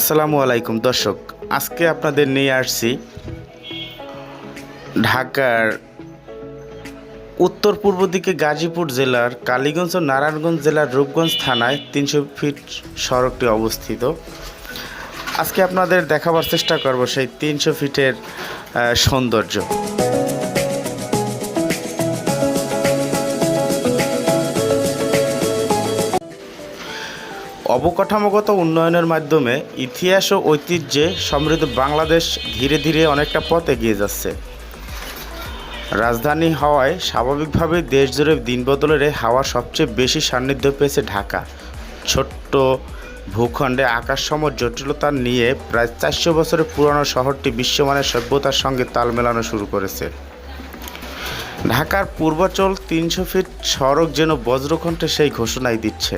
আসসালামু আলাইকুম। দর্শক, আজকে আপনাদের নিয়ে আসছি ঢাকার উত্তর পূর্ব দিকে গাজীপুর জেলার কালীগঞ্জ ও নারায়ণগঞ্জ জেলার রূপগঞ্জ থানায় তিনশো ফিট সড়কটি অবস্থিত। আজকে আপনাদের দেখাবার চেষ্টা করব সেই তিনশো ফিটের সৌন্দর্য। অবকাঠামোগত উন্নয়নের মাধ্যমে ইতিহাস ও ঐতিহ্যে সমৃদ্ধ বাংলাদেশ ধীরে ধীরে অনেকটা পথ এগিয়ে যাচ্ছে। রাজধানী হওয়ায় স্বাভাবিকভাবে দেশ জুড়ে দিন বদলের এই হাওয়া সবচেয়ে বেশি সান্নিধ্য পেয়েছে ঢাকা। ছোট্ট ভূখণ্ডে আকাশসম জটিলতা নিয়ে প্রায় চারশো বছরের পুরনো শহরটি বিশ্বমানের সভ্যতার সঙ্গে তাল মেলানো শুরু করেছে। ঢাকার পূর্বাচল তিনশো ফিট সড়ক যেন বজ্রকণ্ঠে সেই ঘোষণাই দিচ্ছে।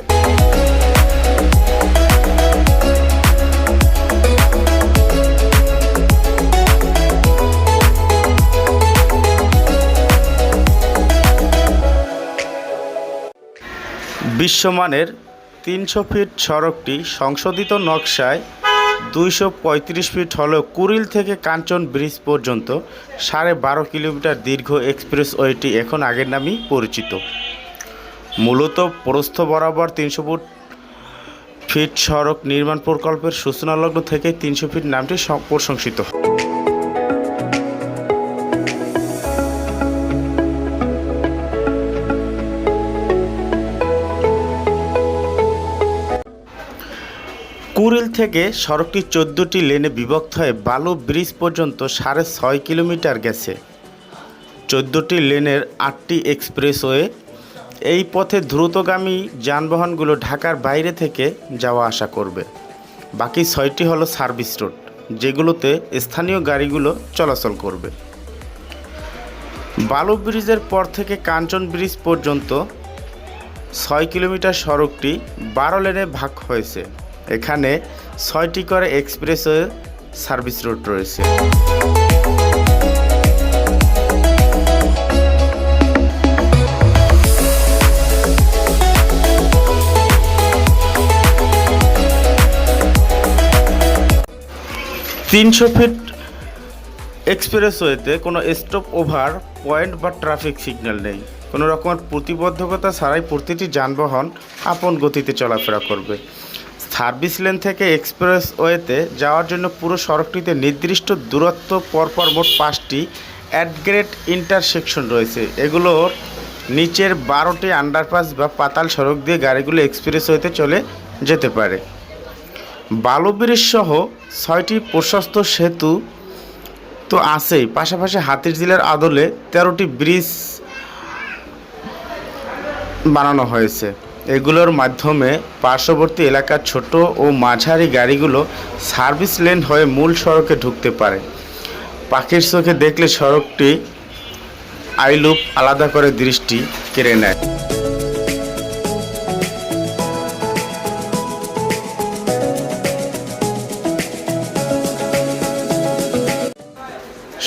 বিশ্বমানের তিনশো ফিট সড়কটি সংশোধিত নকশায় দুইশো পঁয়ত্রিশ ফিট হলেও কুড়িল থেকে কাঞ্চন ব্রিজ পর্যন্ত সাড়ে বারো কিলোমিটার দীর্ঘ এক্সপ্রেসওয়েটি এখন আগের নামেই পরিচিত। মূলত প্রস্থ বরাবর তিনশো ফুট ফিট সড়ক নির্মাণ প্রকল্পের সূচনালগ্ন থেকে তিনশো ফিট নামটি প্রশংসিত কুড়িল থেকে সড়কটি চোদ্দোটি লেনে বিভক্ত হয়ে বালু ব্রিজ পর্যন্ত সাড়ে ছয় কিলোমিটার গেছে। চোদ্দোটি লেনের আটটি এক্সপ্রেসওয়ে এই পথে দ্রুতগামী যানবাহনগুলো ঢাকার বাইরে থেকে যাওয়া আসা করবে। বাকি ছয়টি হলো সার্ভিস রোড, যেগুলোতে স্থানীয় গাড়িগুলো চলাচল করবে। বালু ব্রিজের পর থেকে কাঞ্চন ব্রিজ পর্যন্ত ছয় কিলোমিটার সড়কটি বারো লেনে ভাগ হয়েছে। এখানে ছয়টি করে এক্সপ্রেসওয়ে সার্ভিস রোড রয়েছে। তিনশো ফিট এক্সপ্রেসওয়েতে কোনো স্টপ ওভার, পয়েন্ট বা ট্রাফিক সিগন্যাল নেই। কোনো রকমের প্রতিবদ্ধকতা ছাড়াই প্রতিটি যানবাহন আপন গতিতে চলাফেরা করবে। সার্ভিস লেন থেকে এক্সপ্রেসওয়েতে যাওয়ার জন্য পুরো সড়কটিতে নির্দিষ্ট দূরত্ব, পরপর মোট পাঁচটি অ্যাডগ্রেড ইন্টারসেকশন রয়েছে। এগুলোর নিচের বারোটি আন্ডারপাস বা পাতাল সড়ক দিয়ে গাড়িগুলো এক্সপ্রেসওয়েতে চলে যেতে পারে। বালু ব্রিজ সহ ছয়টি প্রশস্ত সেতু তো আছেই। পাশাপাশি হাতির জেলার আদলে তেরোটি ব্রিজ বানানো হয়েছে। এগুলোর মাধ্যমে পার্শ্ববর্তী এলাকার ছোট ও মাঝারি গাড়িগুলো সার্ভিস লেন হয়ে মূল সড়কে ঢুকতে পারে। পাখির চোখে দেখলে সড়কটি আইলুপ আলাদা করে দৃষ্টি কেড়ে নেয়।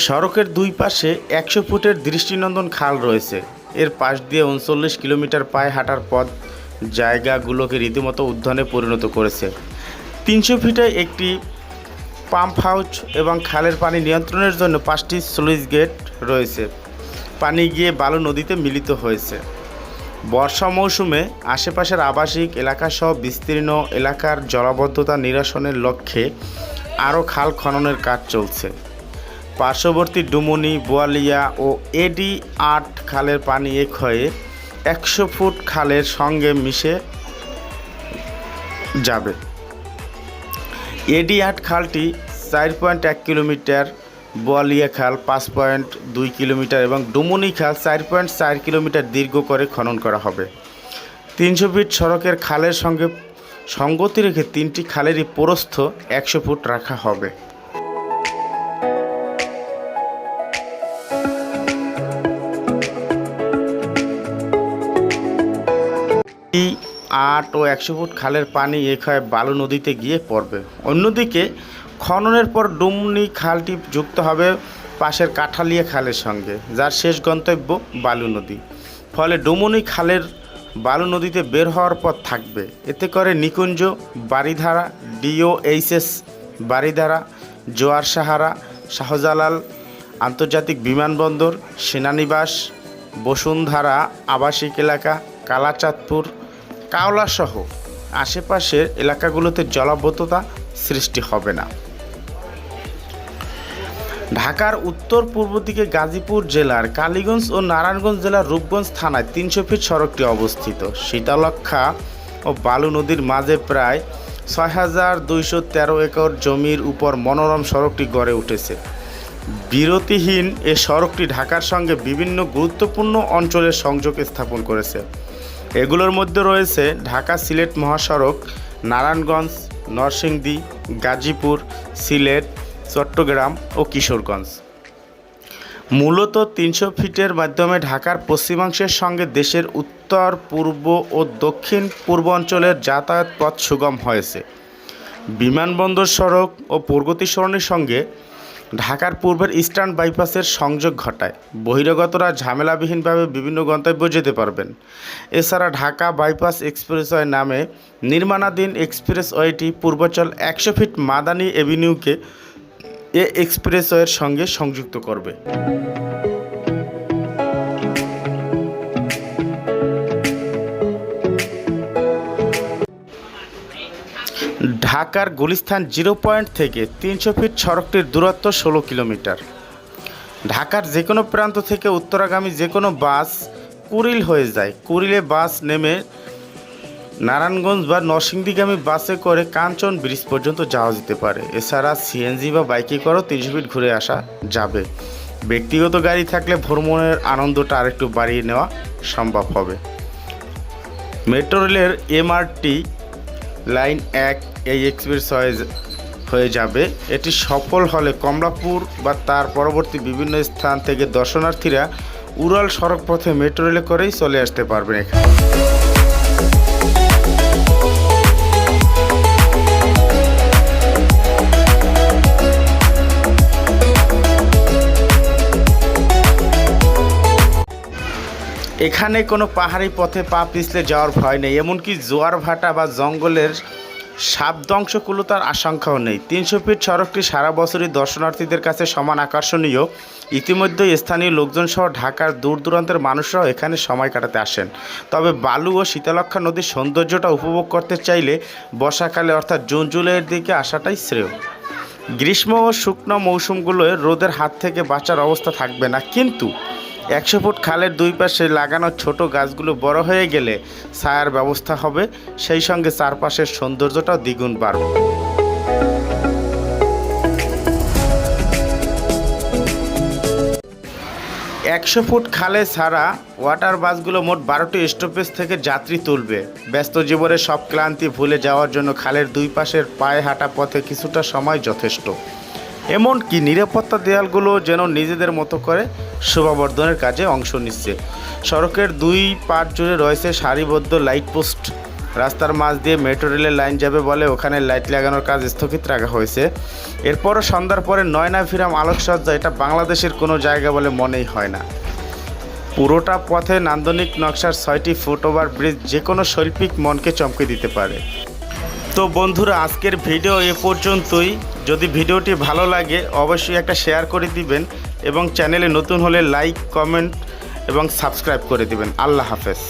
সড়কের দুই পাশে একশো ফুটের দৃষ্টিনন্দন খাল রয়েছে। এর পাশ দিয়ে উনচল্লিশ কিলোমিটার পায়ে হাঁটার পথ জায়গাগুলোকে রীতিমতো উদ্যানে পরিণত করেছে। তিনশো ফিটে একটি পাম্প হাউস এবং খালের পানি নিয়ন্ত্রণের জন্য পাঁচটি স্লুইস গেট রয়েছে। পানি গিয়ে বালু নদীতে মিলিত হয়েছে। বর্ষা মৌসুমে আশেপাশের আবাসিক এলাকাসহ বিস্তীর্ণ এলাকার জলাবদ্ধতা নিরসনের লক্ষ্যে আরও খাল খননের কাজ চলছে। পার্শ্ববর্তী ডুমুনি, বোয়ালিয়া ও এডি আট খালের পানি এক হয়ে একশো ফুট খালের সঙ্গে মিশে যাবে। এডি আট খালটি চার পয়েন্ট এক কিলোমিটার, বোয়ালিয়া খাল পাঁচ পয়েন্ট দুই কিলোমিটার এবং ডুমুনি খাল চার পয়েন্ট চার কিলোমিটার দীর্ঘ করে খনন করা হবে। তিনশো ফিট সড়কের খালের সঙ্গে সঙ্গতি রেখে তিনটি খালেরই প্রস্থ একশো ফুট রাখা হবে। এই আট ও একশো ফুট খালের পানি এক বালু নদীতে গিয়ে পড়বে। অন্যদিকে খননের পর ডুমনি খালটি যুক্ত হবে পাশের কাঠালিয়া খালের সঙ্গে, যার শেষ গন্তব্য বালু নদী। ফলে ডুমনি খালের বালু নদীতে বের হওয়ার পথ থাকবে। এতে করে নিকুঞ্জ, বারিধারা, ডিওএইচএস, বারিধারা, জোয়ার সাহারা, শাহজালাল, আন্তর্জাতিক বিমানবন্দর, সেনানিবাস, বসুন্ধরা আবাসিক এলাকা, কালাচাঁদপুর কাওলাসহ আশেপাশের এলাকাগুলোতে জলাবদ্ধতা সৃষ্টি হবে না। ঢাকার উত্তর পূর্ব দিকে গাজীপুর জেলার কালীগঞ্জ ও নারায়ণগঞ্জ জেলার রূপগঞ্জ থানায় তিনশো ফিট সড়কটি অবস্থিত। শীতলক্ষা ও বালু নদীর মাঝে প্রায় ছয় হাজার দুইশো তেরো একর জমির উপর মনোরম সড়কটি গড়ে উঠেছে। বিরতিহীন এ সড়কটি ঢাকার সঙ্গে বিভিন্ন গুরুত্বপূর্ণ অঞ্চলের সংযোগ স্থাপন করেছে। এগুলোর মধ্যে রয়েছে ঢাকা সিলেট মহাসড়ক, নারায়ণগঞ্জ, নরসিংদী, গাজীপুর, সিলেট, চট্টগ্রাম ও কিশোরগঞ্জ। মূলত তিনশো ফিটের মাধ্যমে ঢাকার পশ্চিমাংশের সঙ্গে দেশের উত্তর, পূর্ব ও দক্ষিণ পূর্বাঞ্চলের যাতায়াত পথ সুগম হয়েছে। বিমানবন্দর সড়ক ও প্রগতি সরণের সঙ্গে ঢাকার পূর্বের ইস্টার্ন বাইপাসের সংযোগ ঘটায়। বহিরাগতরা ঝামেলাবিহীনভাবে বিভিন্ন গন্তব্য যেতে পারবেন। এছাড়া ঢাকা বাইপাস এক্সপ্রেসওয়ে নামে নির্মাণাধীন এক্সপ্রেসওয়েটি পূর্বাঞ্চল একশো ফিট মাদানি এভিনিউকে এ এক্সপ্রেসওয়ের সঙ্গে সংযুক্ত করবে। ঢাকার গুলিস্থান জিরো পয়েন্ট থেকে তিনশো ফিট সড়কটির দূরত্ব ষোলো কিলোমিটার। ঢাকার যে কোনো প্রান্ত থেকে উত্তরাগামী যে কোনো বাস কুড়িল হয়ে যায়। কুড়িলে বাস নেমে নারায়ণগঞ্জ বা নরসিংদীগামী বাসে করে কাঞ্চন ব্রিজ পর্যন্ত যাওয়া যেতে পারে। এছাড়া সিএনজি বা বাইকে করেও তিনশো ফিট ঘুরে আসা যাবে। ব্যক্তিগত গাড়ি থাকলে ভ্রমণের আনন্দটা আরেকটু বাড়িয়ে নেওয়া সম্ভব হবে। মেট্রো রেলের এমআরটি লাইন এক এই এক্সপ্রেস হয়ে যাবে। এটি সফল হলে কমলাপুর বা তার পরবর্তী বিভিন্ন স্থান থেকে দর্শনার্থীরা উড়াল সড়কপথে মেট্রো রেলে করেই চলে আসতে পারবেন এখানে। এখানে কোনো পাহাড়ি পথে পা পিছলে যাওয়ার ভয় নেই, এমনকি জোয়ার ভাটা বা জঙ্গলের ধ্বংসকুলতার আশঙ্কাও নেই। তিনশো ফিট সড়কটি সারা বছরই দর্শনার্থীদের কাছে সমান আকর্ষণীয়। ইতিমধ্যে স্থানীয় লোকজন সহ ঢাকার দূর দূরান্তের মানুষরাও এখানে সময় কাটাতে আসেন। তবে বালু ও শীতলক্ষা নদীর সৌন্দর্যটা উপভোগ করতে চাইলে বর্ষাকালে অর্থাৎ জুন, জুলাইয়ের দিকে আসাটাই শ্রেয়। গ্রীষ্ম ও শুকনো মৌসুমগুলোয় রোদের হাত থেকে বাঁচার অবস্থা থাকবে না। কিন্তু একশো ফুট খালের দুই পাশে লাগানো ছোট গাছগুলো বড় হয়ে গেলে ছায়ার ব্যবস্থা হবে। সেই সঙ্গে চারপাশের সৌন্দর্যটাও দ্বিগুণ বাড়বে। একশো ফুট খালে ছাড়া ওয়াটার বাসগুলো মোট বারোটি স্টপেজ থেকে যাত্রী তুলবে। ব্যস্ত জীবনে সব ক্লান্তি ভুলে যাওয়ার জন্য খালের দুই পাশের পায়ে হাঁটা পথে কিছুটা সময় যথেষ্ট। এমনকি নিরাপত্তা দেয়ালগুলো যেন নিজেদের মতো করে শোভাবর্ধনের কাজে অংশ নিচ্ছে। সড়কের দুই পাট জুড়ে রয়েছে সারিবদ্ধ লাইট পোস্ট। রাস্তার মাঝ দিয়ে মেট্রো রেলের লাইন যাবে বলে ওখানে লাইট লাগানোর কাজ স্থগিত রাখা হয়েছে। এরপরও সন্ধ্যার পরে নয়না ফিরাম আলোকসজ্জা, এটা বাংলাদেশের কোনো জায়গা বলে মনেই হয় না। পুরোটা পথে নান্দনিক নকশার ছয়টি ফুটওভার ব্রিজ যে কোনো শৈল্পিক মনকে চমকে দিতে পারে। তো বন্ধুরা, আজকের ভিডিও এ পর্যন্তই। যদি ভিডিওটি ভালো লাগে, অবশ্যই একটা শেয়ার করে দিবেন এবং চ্যানেলে নতুন হলে লাইক, কমেন্ট এবং সাবস্ক্রাইব করে দিবেন। আল্লাহ হাফেজ।